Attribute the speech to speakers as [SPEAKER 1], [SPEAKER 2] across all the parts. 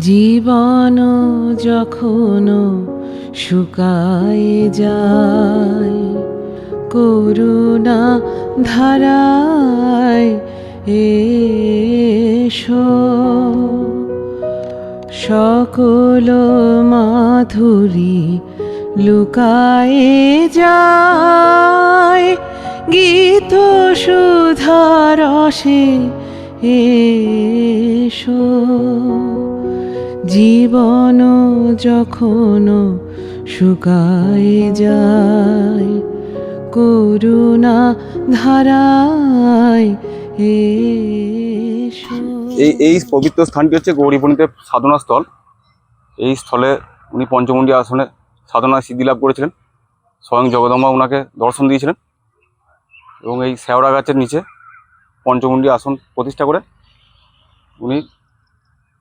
[SPEAKER 1] জীবন যখন শুকায় যায় করুণা ধারায় এসো। সকল মাধুরী লুকায়ে যায় গীত সুধারসে এসো। জীবন যখন শুকায় যায়, করুণা ধারায়
[SPEAKER 2] এই এই পবিত্র স্থানটি হচ্ছে গৌরীপণিতের সাধনা স্থল এই স্থলে উনি পঞ্চমুণ্ডী আসনে সাধনা সিদ্ধি লাভ করেছিলেন। স্বয়ং জগদম্বা ওনাকে দর্শন দিয়েছিলেন এবং এই শেওড়া গাছের নিচে পঞ্চমুণ্ডী আসন প্রতিষ্ঠা করে উনি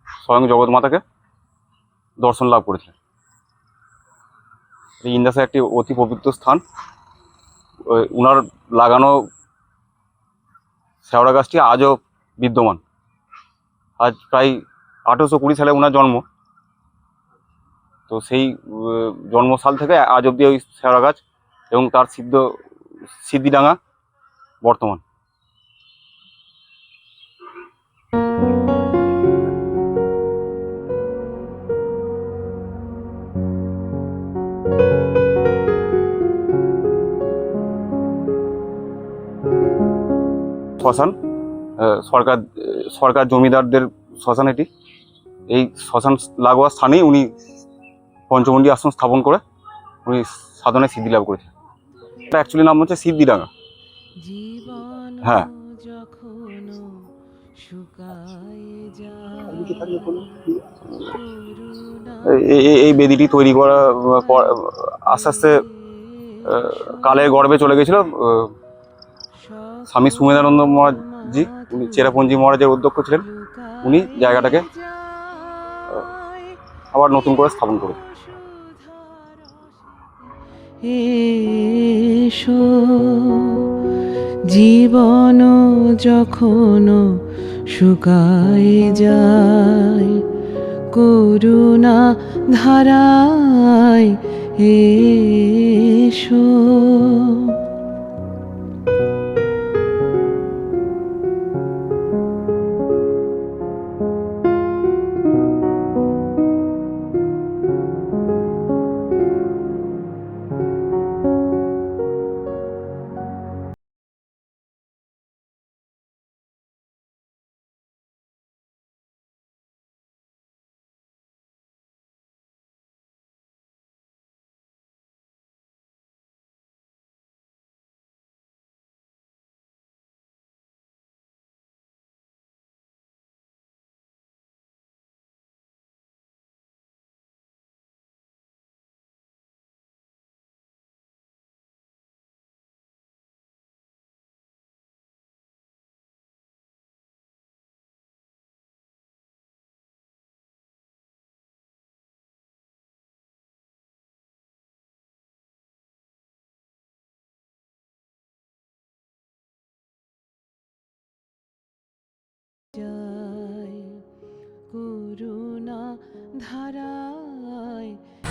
[SPEAKER 2] স্বয়ং জগৎমাতাকে দর্শন লাভ করেছিলেন। ইন্দাসে একটি অতি পবিত্র স্থান। উনার লাগানো শেওড়া গাছটি আজও বিদ্যমান। আজ প্রায় আঠেরোশো কুড়ি সালে ওনার জন্ম। তো সেই জন্মসাল থেকে আজ অবধি ওই শেওড়া গাছ এবং তার সিদ্ধ, সিদ্ধিডাঙ্গা বর্তমান। শ্মশান সরকার সরকার জমিদারদের শ্মশান এটি। এই শ্মশান লাগোয়া স্থানেই উনি পঞ্চমন্ডী আশ্রম স্থাপন করে উনি সাধনায় সিদ্ধি লাভ করেছেন। এটা অ্যাকচুয়ালি নাম হচ্ছে সিদ্ধিডাঙ্গা। হ্যাঁ। এই- বেদিটি তৈরি করা আস্তে আস্তে কালের গর্বে চলে গেছিল স্বামী সুমেধানন্দ মহারাজজি, উনি চেরাপঞ্জি মহারাজের অধ্যক্ষ ছিলেন। উনি জায়গাটাকে আবার নতুন করে স্থাপন
[SPEAKER 1] এসো, জীবন যখন শুকায় যায়, করুণা ধারায় এসো।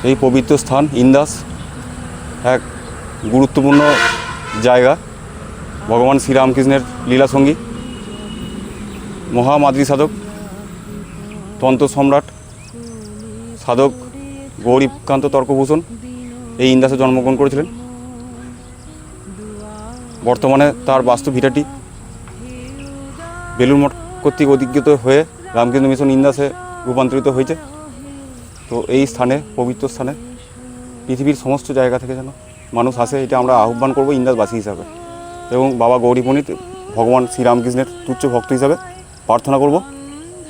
[SPEAKER 2] এই পবিত্র স্থান, ইন্দাস, এক গুরুত্বপূর্ণ জায়গা। ভগবান শ্রীরামকৃষ্ণের লীলা সঙ্গী মহামাদ্রী সাধক তন্ত্র সম্রাট, সাধক গৌরীকান্ত তর্কভূষণ এই ইন্দাসে জন্মগ্রহণ করেছিলেন। বর্তমানে তার বাস্তু ভিটাটি বেলুর মঠ কর্তৃক অধিকৃত হয়ে রামকৃষ্ণ মিশন ইন্দাসে রূপান্তরিত হয়েছে। তো এই স্থানে, পবিত্র স্থানে, পৃথিবীর সমস্ত জায়গা থেকে যেন মানুষ আসে, এটা আমরা আহ্বান করব ইন্দাসবাসী হিসাবে। এবং বাবা গৌরী পণ্ডিত, ভগবান শ্রীরামকৃষ্ণের তুচ্ছ ভক্ত হিসাবে প্রার্থনা করব,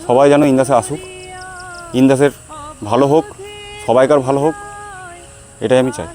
[SPEAKER 2] সবাই যেন ইন্দাসে আসুক। ইন্দাসের ভালো হোক, সবাইকার ভালো হোক, এটাই আমি চাই।